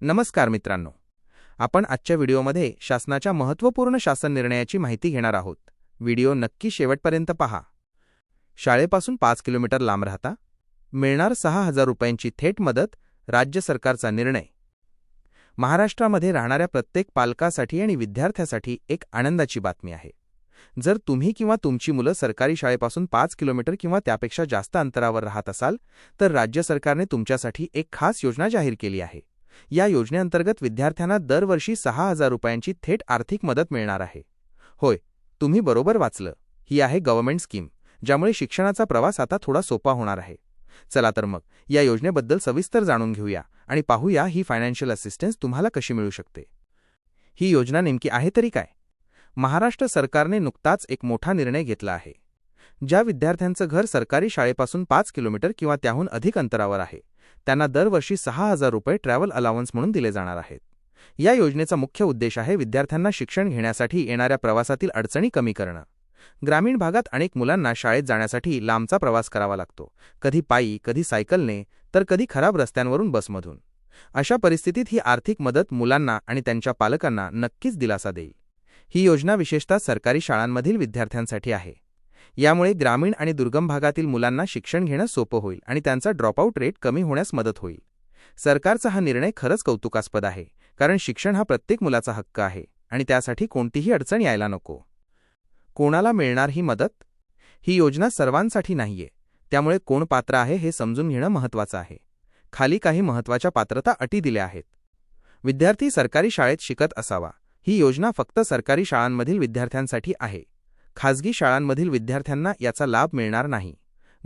नमस्कार मित्रांनो. आपण आजच्या व्हिडिओमध्ये शासनाच्या महत्त्वपूर्ण शासन निर्णयाची माहिती घेणार आहोत. व्हिडिओ नक्की शेवटपर्यंत पहा. शाळेपासून पाच किलोमीटर लांब राहता मिळणार सहा हजार रुपयांची थेट मदत राज्य सरकारचा निर्णय. महाराष्ट्रामध्ये राहणाऱ्या प्रत्येक पालकासाठी आणि विद्यार्थ्यासाठी एक आनंदाची बातमी आहे. जर तुम्ही किंवा तुमची मुलं सरकारी शाळेपासून पाच किलोमीटर किंवा त्यापेक्षा जास्त अंतरावर राहत असाल तर राज्य सरकारने तुमच्यासाठी एक खास योजना जाहीर केली आहे. या योजनेअंतर्गत विद्यार्थ्यांना दरवर्षी सहा हजार रुपयांची थेट आर्थिक मदत मिळणार आहे. होय तुम्ही बरोबर वाचलं. ही आहे गव्हर्नमेंट स्कीम ज्यामुळे शिक्षणाचा प्रवास आता थोडा सोपा होणार आहे. चला तर मग या योजनेबद्दल सविस्तर जाणून घेऊया आणि पाहूया ही फायनान्शियल असिस्टन्स तुम्हाला कशी मिळू शकते. ही योजना नेमकी आहे तरी काय? महाराष्ट्र सरकारने नुकताच एक मोठा निर्णय घेतला आहे ज्या विद्यार्थ्यांचं घर सरकारी शाळेपासून पाच किलोमीटर किंवा त्याहून अधिक अंतरावर आहे. त्यांना दरवर्षी सहा हजार रुपये ट्रॅव्हल अलावन्स म्हणून दिले जाणार आहेत. या योजनेचा मुख्य उद्देश आहे विद्यार्थ्यांना शिक्षण घेण्यासाठी येणाऱ्या प्रवासातील अडचणी कमी करणं. ग्रामीण भागात अनेक मुलांना शाळेत जाण्यासाठी लांबचा प्रवास करावा लागतो. कधी पायी कधी सायकलने तर कधी खराब रस्त्यांवरून बसमधून. अशा परिस्थितीत ही आर्थिक मदत मुलांना आणि त्यांच्या पालकांना नक्कीच दिलासा देईल. ही योजना विशेषतः सरकारी शाळांमधील विद्यार्थ्यांसाठी आहे. यामुळे ग्रामीण आणि दुर्गम भागातील मुलांना शिक्षण घेणं सोपं होईल आणि त्यांचा ड्रॉपआउट रेट कमी होण्यास मदत होईल. सरकारचा हा निर्णय खरंच कौतुकास्पद आहे कारण शिक्षण हा प्रत्येक मुलाचा हक्क आहे आणि त्यासाठी कोणतीही अडचण यायला नको. कोणाला मिळणार ही मदत? ही योजना सर्वांसाठी नाहीये त्यामुळे कोण पात्र आहे हे समजून घेणं महत्वाचं आहे. खाली काही महत्त्वाच्या पात्रता अटी दिल्या आहेत. विद्यार्थी सरकारी शाळेत शिकत असावा ही योजना फक्त सरकारी शाळांमधील विद्यार्थ्यांसाठी आहे. खाजगी शाळांमधील विद्यार्थ्यांना याचा लाभ मिळणार नाही.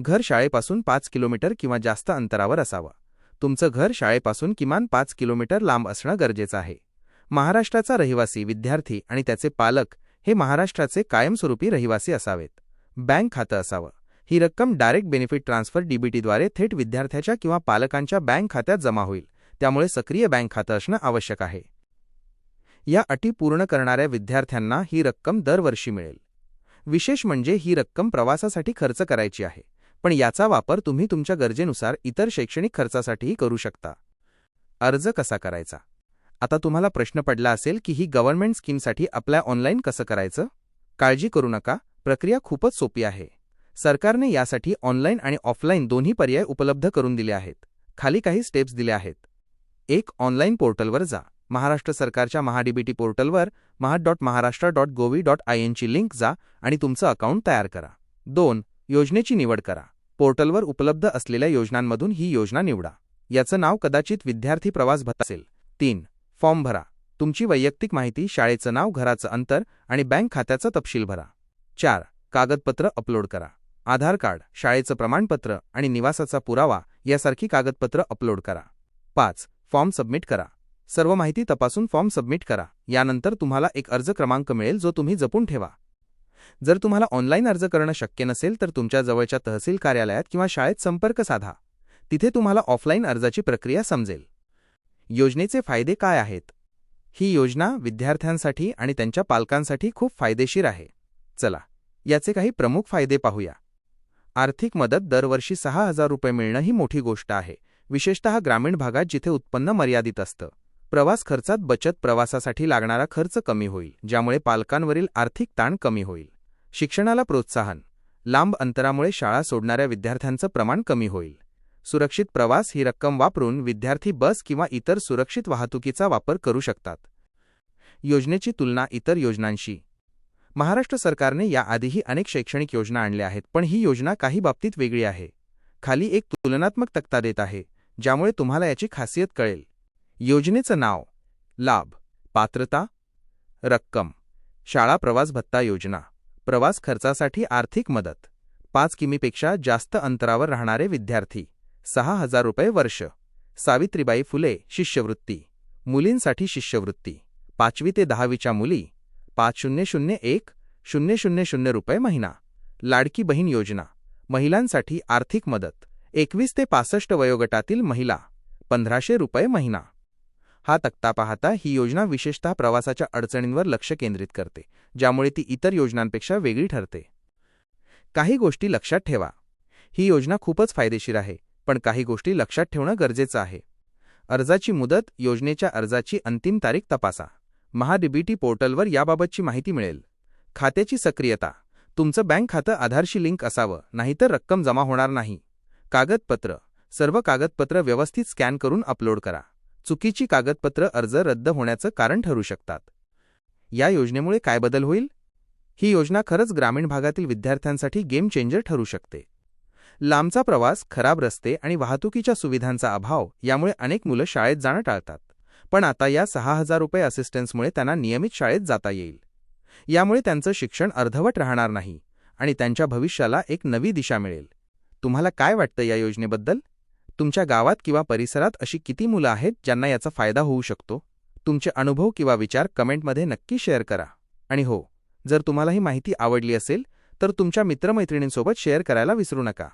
घर शाळेपासून पाच किलोमीटर किंवा जास्त अंतरावर असावं. तुमचं घर शाळेपासून किमान पाच किलोमीटर लांब असणं गरजेचं आहे. महाराष्ट्राचा रहिवासी विद्यार्थी आणि त्याचे पालक हे महाराष्ट्राचे कायमस्वरूपी रहिवासी असावेत. बँक खातं असावं. ही रक्कम डायरेक्ट बेनिफिट ट्रान्सफर डीबीटीद्वारे थेट विद्यार्थ्याच्या किंवा पालकांच्या बँक खात्यात जमा होईल. त्यामुळे सक्रिय बँक खातं असणं आवश्यक आहे. या अटी पूर्ण करणाऱ्या विद्यार्थ्यांना ही रक्कम दरवर्षी मिळेल. विशेष म्हणजे ही रक्कम प्रवासासाठी खर्च करायची आहे. पण याचा वापर तुम्ही तुमच्या गरजेनुसार इतर शैक्षणिक खर्चासाठीही करू शकता. अर्ज कसा करायचा? आता तुम्हाला प्रश्न पडला असेल की ही गव्हर्नमेंट स्कीमसाठी अप्लाय ऑनलाईन कसं करायचं? काळजी करू नका प्रक्रिया खूपच सोपी आहे. सरकारने यासाठी ऑनलाईन आणि ऑफलाईन दोन्ही पर्याय उपलब्ध करून दिले आहेत. खाली काही स्टेप्स दिल्या आहेत. एक ऑनलाईन पोर्टलवर जा. महाराष्ट्र सरकारच्या महाडीबीटी पोर्टलवर maha dot Maharashtra dot gov dot I एनची link जा आणि तुमचं अकाउंट तयार करा. दोन योजनेची निवड करा. पोर्टलवर उपलब्ध असलेल्या योजनांमधून ही योजना निवडा. याचं नाव कदाचित विद्यार्थी प्रवास भत्ता असेल. तीन फॉर्म भरा. तुमची वैयक्तिक माहिती शाळेचं नाव घराचं अंतर आणि बँक खात्याचा तपशील भरा. चार कागदपत्र अपलोड करा. आधार कार्ड शाळेचं प्रमाणपत्र आणि निवासाचा पुरावा यासारखी कागदपत्र अपलोड करा. पाच फॉर्म सबमिट करा. सर्व माहिती तपासून फॉर्म सबमिट करा. यानंतर तुम्हाला एक अर्ज क्रमांक मिळेल जो तुम्ही जपून ठेवा. जर तुम्हाला ऑनलाईन अर्ज करणं शक्य नसेल तर तुमच्या जवळच्या तहसील कार्यालयात किंवा शाळेत संपर्क साधा. तिथे तुम्हाला ऑफलाईन अर्जाची प्रक्रिया समजेल. योजनेचे फायदे काय आहेत? ही योजना विद्यार्थ्यांसाठी आणि त्यांच्या पालकांसाठी खूप फायदेशीर आहे. चला याचे काही प्रमुख फायदे पाहूया. आर्थिक मदत दरवर्षी सहा हजार रुपये मिळणं ही मोठी गोष्ट आहे. विशेषतः ग्रामीण भागात जिथे उत्पन्न मर्यादित असतं. प्रवास खर्चात बचत प्रवासासाठी लागणारा खर्च कमी होईल ज्यामुळे पालकांवरील आर्थिक ताण कमी होईल. शिक्षणाला प्रोत्साहन. लांब अंतरामुळे शाळा सोडणाऱ्या विद्यार्थ्यांचं प्रमाण कमी होईल. सुरक्षित प्रवास ही रक्कम वापरून विद्यार्थी बस किंवा इतर सुरक्षित वाहतुकीचा वापर करू शकतात. योजनेची तुलना इतर योजनांशी. महाराष्ट्र सरकारने याआधीही अनेक शैक्षणिक योजना आणल्या आहेत पण ही योजना काही बाबतीत वेगळी आहे. खाली एक तुलनात्मक तक्ता देत आहे ज्यामुळे तुम्हाला याची खासियत कळेल. योजनेचं नाव लाभ पात्रता रक्कम शाळा प्रवास भत्ता योजना प्रवास खर्चासाठी आर्थिक मदत पाच किमीपेक्षा जास्त अंतरावर राहणारे विद्यार्थी सहा हजार रुपये वर्ष सावित्रीबाई फुले शिष्यवृत्ती मुलींसाठी शिष्यवृत्ती पाचवी ते दहावीच्या मुली पाच शून्य शून्य एक शून्य शून्य शून्य रुपये महिना लाडकी बहीण योजना महिलांसाठी आर्थिक मदत एकवीस ते पासष्ट वयोगटातील महिला पंधराशे रुपये महिना. हा तक्ता पाहता ही योजना विशेषतः प्रवासाच्या अडचणींवर लक्ष केंद्रित करते ज्यामुळे ती इतर योजनांपेक्षा वेगळी ठरते. काही गोष्टी लक्षात ठेवा. ही योजना खूपच फायदेशीर आहे पण काही गोष्टी लक्षात ठेवणं गरजेचं आहे. अर्जाची मुदत योजनेच्या अर्जाची अंतिम तारीख तपासा. महाडीबीटी पोर्टलवर याबाबतची माहिती मिळेल. खात्याची सक्रियता. तुमचं बँक खातं आधारशी लिंक असावं नाहीतर रक्कम जमा होणार नाही. कागदपत्र. सर्व कागदपत्र व्यवस्थित स्कॅन करून अपलोड करा. चुकीची कागदपत्र अर्ज रद्द होण्याचं कारण ठरू शकतात. या योजनेमुळे काय बदल होईल? ही योजना खरंच ग्रामीण भागातील विद्यार्थ्यांसाठी गेम चेंजर ठरू शकते. लांबचा प्रवास खराब रस्ते आणि वाहतुकीच्या सुविधांचा अभाव यामुळे अनेक मुलं शाळेत जाणं टाळतात. पण आता या सहा हजार रुपये असिस्टन्समुळे त्यांना नियमित शाळेत जाता येईल. यामुळे त्यांचं शिक्षण अर्धवट राहणार नाही आणि त्यांच्या भविष्याला एक नवी दिशा मिळेल. तुम्हाला काय वाटतं या योजनेबद्दल? तुमच्या गावात किंवा परिसरात अशी किती मुलं आहेत ज्यांना याचा फायदा होऊ शकतो? तुमचे अनुभव किंवा विचार कमेंटमध्ये नक्की शेअर करा. आणि हो जर तुम्हाला ही माहिती आवडली असेल तर तुमच्या मित्रमैत्रिणींसोबत शेअर करायला विसरू नका.